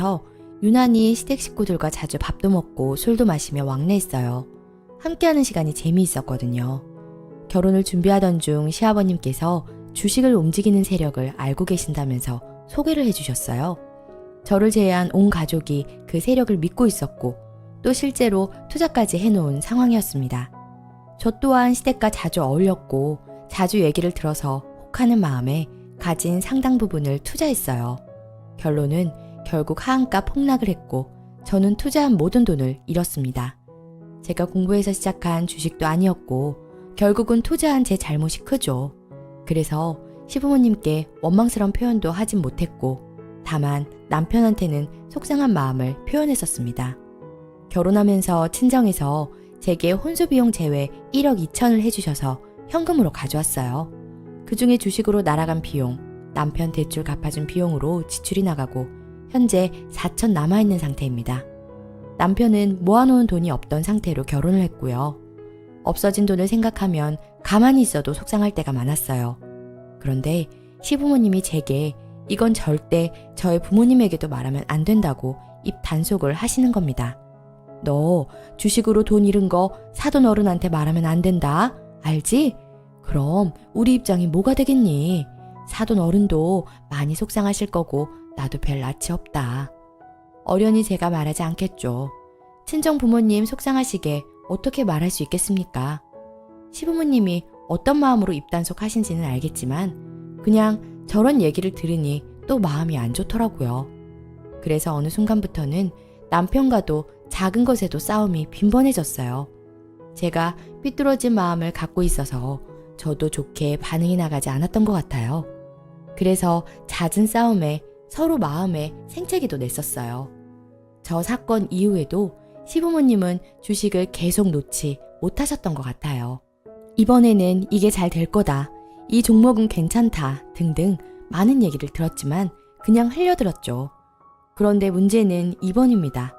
전부터 유난히 시댁 식구들과 자주 밥도 먹고 술도 마시며 왕래했어요. 함께하는 시간이 재미있었거든요. 결혼을 준비하던 중 시아버님께서 주식을 움직이는 세력을 알고 계신다면서 소개를 해주셨어요. 저를 제외한 온 가족이 그 세력을 믿고 있었고 또 실제로 투자까지 해놓은 상황이었습니다. 저 또한 시댁과 자주 어울렸고 자주 얘기를 들어서 혹하는 마음에 가진 상당 부분을 투자했어요. 결론은 결국 하한가 폭락을 했고 저는 투자한 모든 돈을 잃었습니다. 제가 공부해서 시작한 주식도 아니었고 결국은 투자한 제 잘못이 크죠. 그래서 시부모님께 원망스러운 표현도 하진 못했고 다만 남편한테는 속상한 마음을 표현했었습니다. 결혼하면서 친정에서 제게 혼수 비용 제외 1억 2천을 해주셔서 현금으로 가져왔어요. 그 중에 주식으로 날아간 비용, 남편 대출 갚아준 비용으로 지출이 나가고 현재 4천 남아있는 상태입니다. 남편은 모아놓은 돈이 없던 상태로 결혼을 했고요. 없어진 돈을 생각하면 가만히 있어도 속상할 때가 많았어요. 그런데 시부모님이 제게 이건 절대 저의 부모님에게도 말하면 안 된다고 입 단속을 하시는 겁니다. 너 주식으로 돈 잃은 거 사돈 어른한테 말하면 안 된다. 알지? 그럼 우리 입장이 뭐가 되겠니? 사돈 어른도 많이 속상하실 거고 나도 별 낯이 없다. 어련히 제가 말하지 않겠죠. 친정 부모님 속상하시게 어떻게 말할 수 있겠습니까? 시부모님이 어떤 마음으로 입단속 하신지는 알겠지만 그냥 저런 얘기를 들으니 또 마음이 안 좋더라고요. 그래서 어느 순간부터는 남편과도 작은 것에도 싸움이 빈번해졌어요. 제가 삐뚤어진 마음을 갖고 있어서 저도 좋게 반응이 나가지 않았던 것 같아요. 그래서 잦은 싸움에 서로 마음에 생채기도 냈었어요. 저 사건 이후에도 시부모님은 주식을 계속 놓지 못하셨던 것 같아요. 이번에는 이게 잘 될 거다. 이 종목은 괜찮다. 등등 많은 얘기를 들었지만 그냥 흘려들었죠. 그런데 문제는 이번입니다.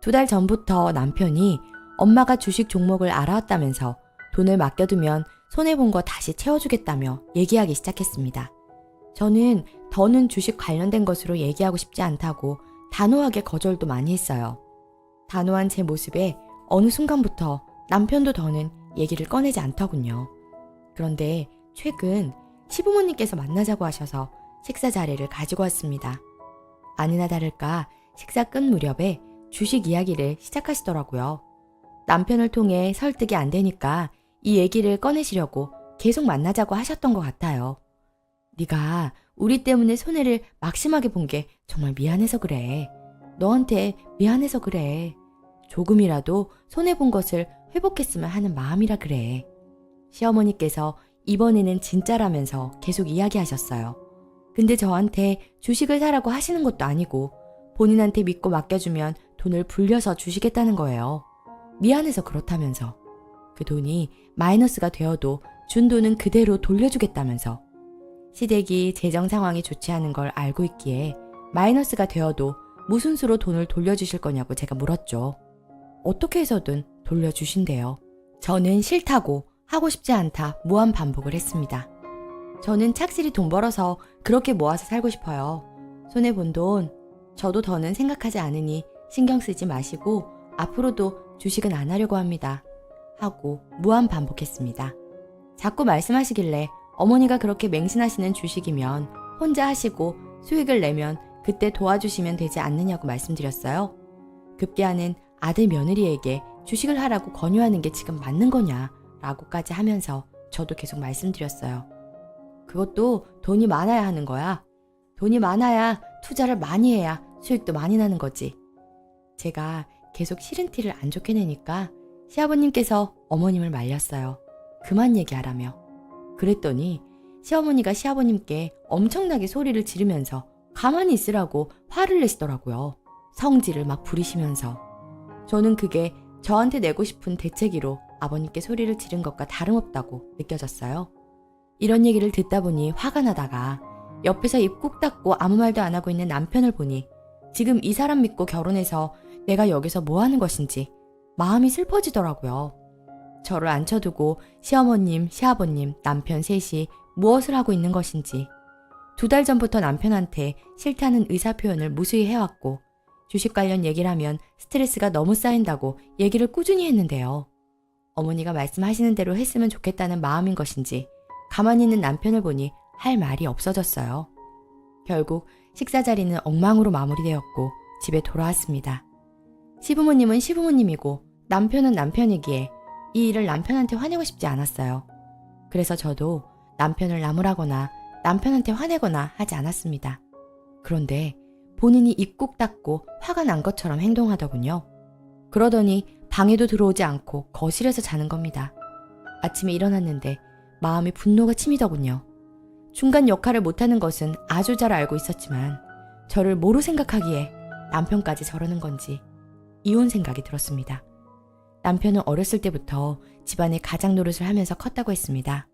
두 달 전부터 남편이 엄마가 주식 종목을 알아왔다면서 돈을 맡겨두면 손해본 거 다시 채워주겠다며 얘기하기 시작했습니다. 저는 더는 주식 관련된 것으로 얘기하고 싶지 않다고 단호하게 거절도 많이 했어요. 단호한 제 모습에 어느 순간부터 남편도 더는 얘기를 꺼내지 않더군요. 그런데 최근 시부모님께서 만나자고 하셔서 식사 자리를 가지고 왔습니다. 아니나 다를까 식사 끝 무렵에 주식 이야기를 시작하시더라고요. 남편을 통해 설득이 안 되니까 이 얘기를 꺼내시려고 계속 만나자고 하셨던 것 같아요. 네가 우리 때문에 손해를 막심하게 본 게 정말 미안해서 그래. 너한테 미안해서 그래. 조금이라도 손해본 것을 회복했으면 하는 마음이라 그래. 시어머니께서 이번에는 진짜라면서 계속 이야기하셨어요. 근데 저한테 주식을 사라고 하시는 것도 아니고 본인한테 믿고 맡겨주면 돈을 불려서 주시겠다는 거예요. 미안해서 그렇다면서. 그 돈이 마이너스가 되어도 준 돈은 그대로 돌려주겠다면서. 시댁이 재정 상황이 좋지 않은 걸 알고 있기에 마이너스가 되어도 무슨 수로 돈을 돌려주실 거냐고 제가 물었죠. 어떻게 해서든 돌려주신대요. 저는 싫다고 하고 싶지 않다 무한 반복을 했습니다. 저는 착실히 돈 벌어서 그렇게 모아서 살고 싶어요. 손해본 돈, 저도 더는 생각하지 않으니 신경 쓰지 마시고 앞으로도 주식은 안 하려고 합니다. 하고 무한 반복했습니다. 자꾸 말씀하시길래 어머니가 그렇게 맹신하시는 주식이면 혼자 하시고 수익을 내면 그때 도와주시면 되지 않느냐고 말씀드렸어요. 급기야는 아들 며느리에게 주식을 하라고 권유하는 게 지금 맞는 거냐 라고까지 하면서 저도 계속 말씀드렸어요. 그것도 돈이 많아야 하는 거야. 돈이 많아야 투자를 많이 해야 수익도 많이 나는 거지. 제가 계속 싫은 티를 안 좋게 내니까 시아버님께서 어머님을 말렸어요. 그만 얘기하라며. 그랬더니 시어머니가 시아버님께 엄청나게 소리를 지르면서 가만히 있으라고 화를 내시더라고요. 성질을 막 부리시면서. 저는 그게 저한테 내고 싶은 대책이로 아버님께 소리를 지른 것과 다름없다고 느껴졌어요. 이런 얘기를 듣다 보니 화가 나다가 옆에서 입 꾹 닫고 아무 말도 안 하고 있는 남편을 보니 지금 이 사람 믿고 결혼해서 내가 여기서 뭐 하는 것인지 마음이 슬퍼지더라고요. 저를 앉혀두고 시어머님, 시아버님, 남편 셋이 무엇을 하고 있는 것인지 두 달 전부터 남편한테 싫다는 의사 표현을 무수히 해왔고 주식 관련 얘기를 하면 스트레스가 너무 쌓인다고 얘기를 꾸준히 했는데요. 어머니가 말씀하시는 대로 했으면 좋겠다는 마음인 것인지 가만히 있는 남편을 보니 할 말이 없어졌어요. 결국 식사 자리는 엉망으로 마무리되었고 집에 돌아왔습니다. 시부모님은 시부모님이고 남편은 남편이기에 이 일을 남편한테 화내고 싶지 않았어요. 그래서 저도 남편을 나무라거나 남편한테 화내거나 하지 않았습니다. 그런데 본인이 입국 닫고 화가 난 것처럼 행동하더군요. 그러더니 방에도 들어오지 않고 거실에서 자는 겁니다. 아침에 일어났는데 마음이 분노가 치미더군요. 중간 역할을 못하는 것은 아주 잘 알고 있었지만 저를 뭐로 생각하기에 남편까지 저러는 건지 이혼 생각이 들었습니다. 남편은 어렸을 때부터 집안의 가장 노릇을 하면서 컸다고 했습니다.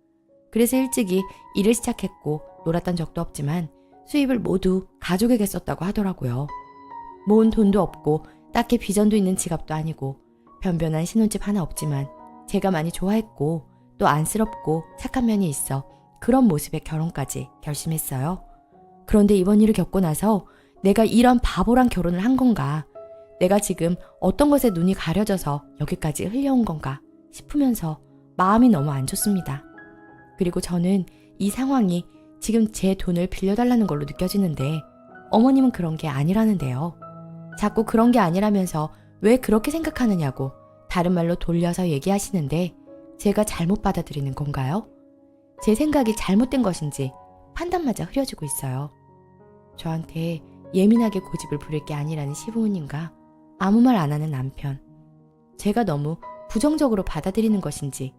그래서 일찍이 일을 시작했고 놀았던 적도 없지만 수입을 모두 가족에게 썼다고 하더라고요. 모은 돈도 없고 딱히 비전도 있는 지갑도 아니고 변변한 신혼집 하나 없지만 제가 많이 좋아했고 또 안쓰럽고 착한 면이 있어 그런 모습의 결혼까지 결심했어요. 그런데 이번 일을 겪고 나서 내가 이런 바보랑 결혼을 한 건가? 내가 지금 어떤 것에 눈이 가려져서 여기까지 흘려온 건가 싶으면서 마음이 너무 안 좋습니다. 그리고 저는 이 상황이 지금 제 돈을 빌려달라는 걸로 느껴지는데 어머님은 그런 게 아니라는데요. 자꾸 그런 게 아니라면서 왜 그렇게 생각하느냐고 다른 말로 돌려서 얘기하시는데 제가 잘못 받아들이는 건가요? 제 생각이 잘못된 것인지 판단마저 흐려지고 있어요. 저한테 예민하게 고집을 부릴 게 아니라는 시부모님과 아무 말 안 하는 남편. 제가 너무 부정적으로 받아들이는 것인지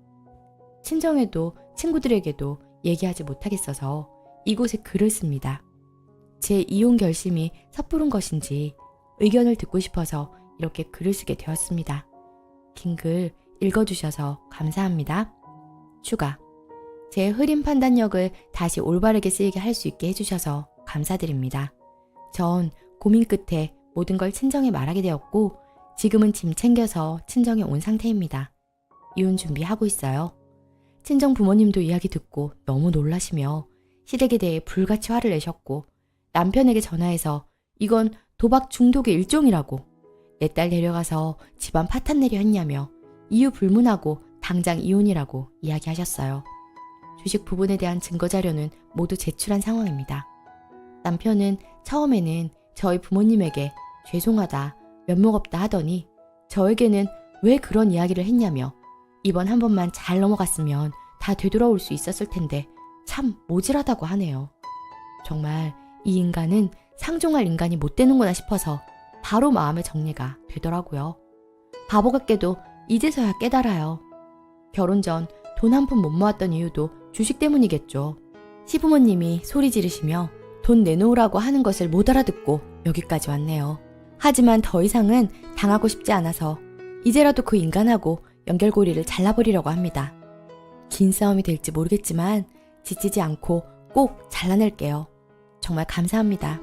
친정에도 친구들에게도 얘기하지 못하겠어서 이곳에 글을 씁니다. 제 이혼 결심이 섣부른 것인지 의견을 듣고 싶어서 이렇게 글을 쓰게 되었습니다. 긴 글 읽어주셔서 감사합니다. 추가. 제 흐린 판단력을 다시 올바르게 쓰이게 할 수 있게 해주셔서 감사드립니다. 전 고민 끝에 모든 걸 친정에 말하게 되었고 지금은 짐 챙겨서 친정에 온 상태입니다. 이혼 준비하고 있어요. 친정 부모님도 이야기 듣고 너무 놀라시며 시댁에 대해 불같이 화를 내셨고 남편에게 전화해서 이건 도박 중독의 일종이라고 내 딸 데려가서 집안 파탄 내려 했냐며 이유 불문하고 당장 이혼이라고 이야기하셨어요. 주식 부분에 대한 증거 자료는 모두 제출한 상황입니다. 남편은 처음에는 저희 부모님에게 죄송하다, 면목 없다 하더니 저에게는 왜 그런 이야기를 했냐며 이번 한 번만 잘 넘어갔으면 다 되돌아올 수 있었을 텐데 참 모질하다고 하네요. 정말 이 인간은 상종할 인간이 못 되는구나 싶어서 바로 마음의 정리가 되더라고요. 바보 같게도 이제서야 깨달아요. 결혼 전 돈 한 푼 못 모았던 이유도 주식 때문이겠죠. 시부모님이 소리 지르시며 돈 내놓으라고 하는 것을 못 알아듣고 여기까지 왔네요. 하지만 더 이상은 당하고 싶지 않아서 이제라도 그 인간하고 연결고리를 잘라버리려고 합니다. 긴 싸움이 될지 모르겠지만 지치지 않고 꼭 잘라낼게요. 정말 감사합니다.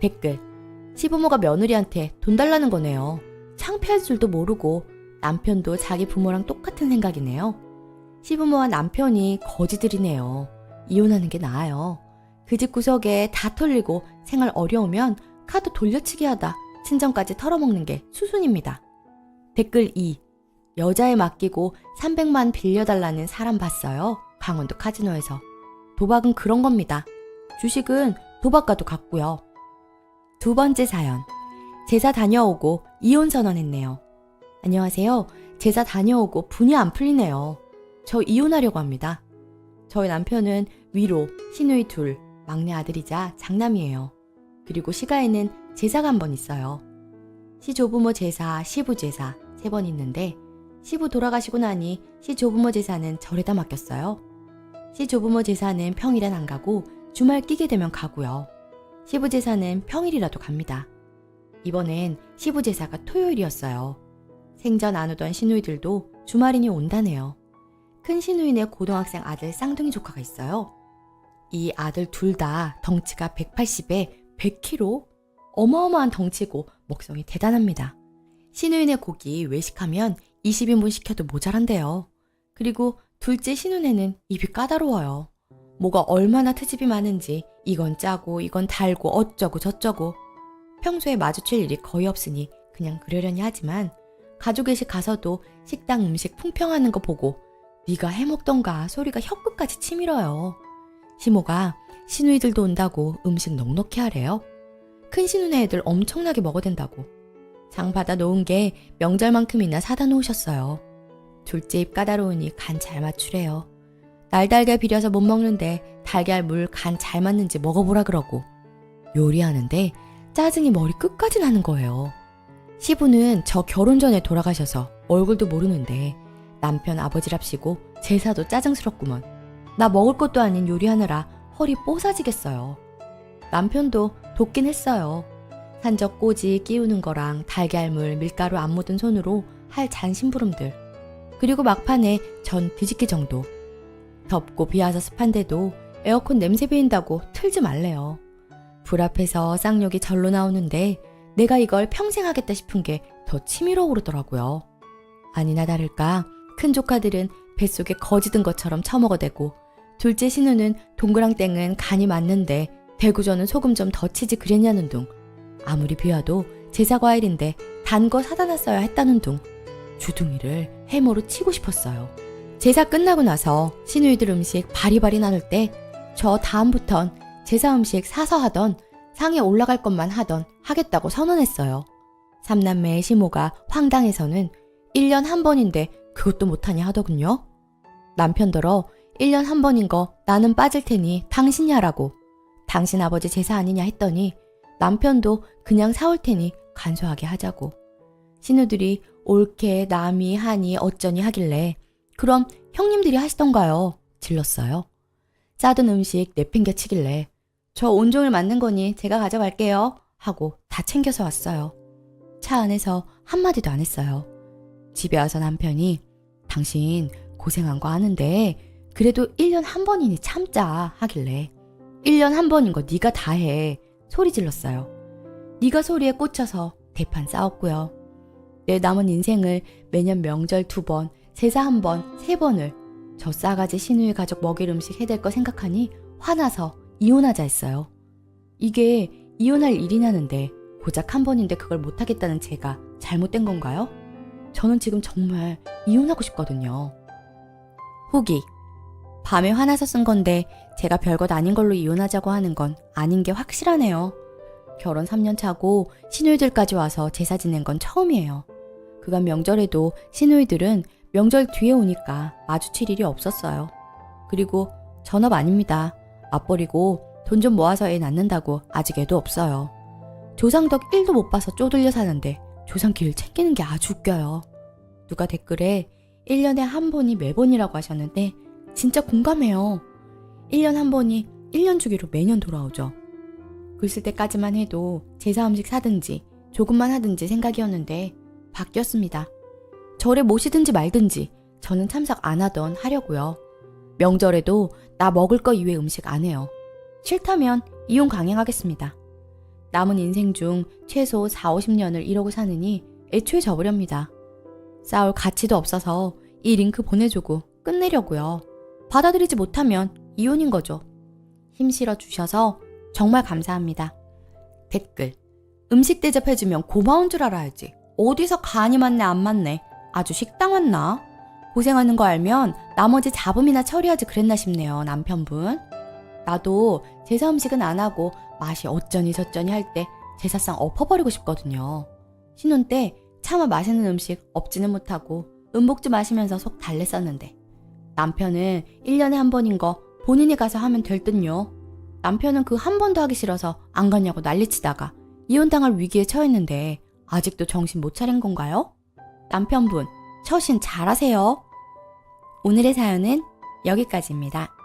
댓글. 시부모가 며느리한테 돈 달라는 거네요. 창피할 줄도 모르고 남편도 자기 부모랑 똑같은 생각이네요. 시부모와 남편이 거지들이네요. 이혼하는 게 나아요. 그 집 구석에 다 털리고 생활 어려우면 카드 돌려치기 하다 친정까지 털어먹는 게 수순입니다. 댓글 2. 여자에 맡기고 300만 빌려달라는 사람 봤어요. 강원도 카지노에서. 도박은 그런 겁니다. 주식은 도박과도 같고요. 두 번째 사연. 제사 다녀오고 이혼 선언했네요. 안녕하세요. 제사 다녀오고 분이 안 풀리네요. 저 이혼하려고 합니다. 저희 남편은 위로, 시누이 둘, 막내 아들이자 장남이에요. 그리고 시가에는 제사가 한 번 있어요. 시조부모 제사, 시부 제사 세 번 있는데 시부 돌아가시고 나니 시조부모 제사는 절에다 맡겼어요. 시조부모 제사는 평일엔 안 가고 주말 끼게 되면 가고요. 시부 제사는 평일이라도 갑니다. 이번엔 시부 제사가 토요일이었어요. 생전 안 오던 시누이들도 주말이니 온다네요. 큰 시누이네 고등학생 아들 쌍둥이 조카가 있어요. 이 아들 둘 다 덩치가 180에 100kg? 어마어마한 덩치고 먹성이 대단합니다. 시누이네 고기 외식하면 20인분 시켜도 모자란대요. 그리고 둘째 시누네는 입이 까다로워요. 뭐가 얼마나 트집이 많은지 이건 짜고 이건 달고 어쩌고 저쩌고 평소에 마주칠 일이 거의 없으니 그냥 그러려니 하지만 가족의식 가서도 식당 음식 풍평하는 거 보고 네가 해먹던가 소리가 혀끝까지 치밀어요. 시모가 시누이들도 온다고 음식 넉넉히 하래요. 큰 시누네 애들 엄청나게 먹어댄다고. 장 받아 놓은 게 명절만큼이나 사다 놓으셨어요. 둘째 입 까다로우니 간 잘 맞추래요. 날달걀 비려서 못 먹는데 달걀 물 간 잘 맞는지 먹어보라 그러고 요리하는데 짜증이 머리 끝까지 나는 거예요. 시부는 저 결혼 전에 돌아가셔서 얼굴도 모르는데 남편 아버지랍시고 제사도 짜증스럽구먼. 나 먹을 것도 아닌 요리하느라 허리 뽀사지겠어요. 남편도 돕긴 했어요. 산적 꼬지 끼우는 거랑 달걀물, 밀가루 안 묻은 손으로 할 잔심부름들. 그리고 막판에 전 뒤집기 정도. 덥고 비 와서 습한데도 에어컨 냄새 배인다고 틀지 말래요. 불 앞에서 쌍욕이 절로 나오는데 내가 이걸 평생 하겠다 싶은 게 더 치밀어 오르더라고요. 아니나 다를까 큰 조카들은 뱃속에 거지 든 것처럼 처먹어대고 둘째 신우는 동그랑땡은 간이 맞는데 대구전은 소금 좀 더 치지 그랬냐는 둥 아무리 비와도 제사 과일인데 단 거 사다 놨어야 했다는 둥 주둥이를 해머로 치고 싶었어요. 제사 끝나고 나서 시누이들 음식 바리바리 나눌 때 저 다음부턴 제사 음식 사서 하던 상에 올라갈 것만 하던 하겠다고 선언했어요. 삼남매의 시모가 황당해서는 1년 한 번인데 그것도 못하냐 하더군요. 남편더러 1년 한 번인 거 나는 빠질 테니 당신이 하라고. 당신 아버지 제사 아니냐 했더니 남편도 그냥 사올 테니 간소하게 하자고. 신우들이 옳게 남이 하니 어쩌니 하길래 그럼 형님들이 하시던가요? 질렀어요. 싸던 음식 내팽개치길래 저 온종일 맞는 거니 제가 가져갈게요. 하고 다 챙겨서 왔어요. 차 안에서 한마디도 안 했어요. 집에 와서 남편이 당신 고생한 거 아는데 그래도 1년 한 번이니 참자 하길래 1년 한 번인 거 네가 다 해. 소리 질렀어요. 네가 소리에 꽂혀서 대판 싸웠고요. 내 남은 인생을 매년 명절 두 번, 제사 한 번, 세 번을 저 싸가지 시누이 가족 먹일 음식 해댈 거 생각하니 화나서 이혼하자 했어요. 이게 이혼할 일이냐는데 고작 한 번인데 그걸 못하겠다는 제가 잘못된 건가요? 저는 지금 정말 이혼하고 싶거든요. 후기. 밤에 화나서 쓴 건데 제가 별것 아닌 걸로 이혼하자고 하는 건 아닌 게 확실하네요. 결혼 3년 차고 시누이들까지 와서 제사 지낸 건 처음이에요. 그간 명절에도 시누이들은 명절 뒤에 오니까 마주칠 일이 없었어요. 그리고 전업 아닙니다. 맞벌이고 돈 좀 모아서 애 낳는다고 아직 애도 없어요. 조상덕 1도 못 봐서 쪼들려 사는데 조상 길 챙기는 게 아주 웃겨요. 누가 댓글에 1년에 한 번이 매번이라고 하셨는데 진짜 공감해요. 1년 한 번이 1년 주기로 매년 돌아오죠. 글쓸 때까지만 해도 제사 음식 사든지 조금만 하든지 생각이었는데 바뀌었습니다. 절에 모시든지 말든지 저는 참석 안 하던 하려고요. 명절에도 나 먹을 거 이외 음식 안 해요. 싫다면 이혼 강행하겠습니다. 남은 인생 중 최소 4, 50년을 이러고 사느니 애초에 접으렵니다. 싸울 가치도 없어서 이 링크 보내주고 끝내려고요. 받아들이지 못하면 이혼인 거죠. 힘 실어 주셔서 정말 감사합니다. 댓글. 음식 대접해주면 고마운 줄 알아야지. 어디서 간이 맞네 안 맞네. 아주 식당 왔나? 고생하는 거 알면 나머지 잡음이나 처리하지 그랬나 싶네요, 남편분. 나도 제사 음식은 안 하고 맛이 어쩌니 저쩌니 할 때 제사상 엎어버리고 싶거든요. 신혼 때 차마 맛있는 음식 없지는 못하고 음복주 마시면서 속 달랬었는데 남편은 1년에 한 번인 거 본인이 가서 하면 될 듯요. 남편은 그 한 번도 하기 싫어서 안 갔냐고 난리치다가 이혼당할 위기에 처했는데 아직도 정신 못 차린 건가요? 남편분, 처신 잘하세요. 오늘의 사연은 여기까지입니다.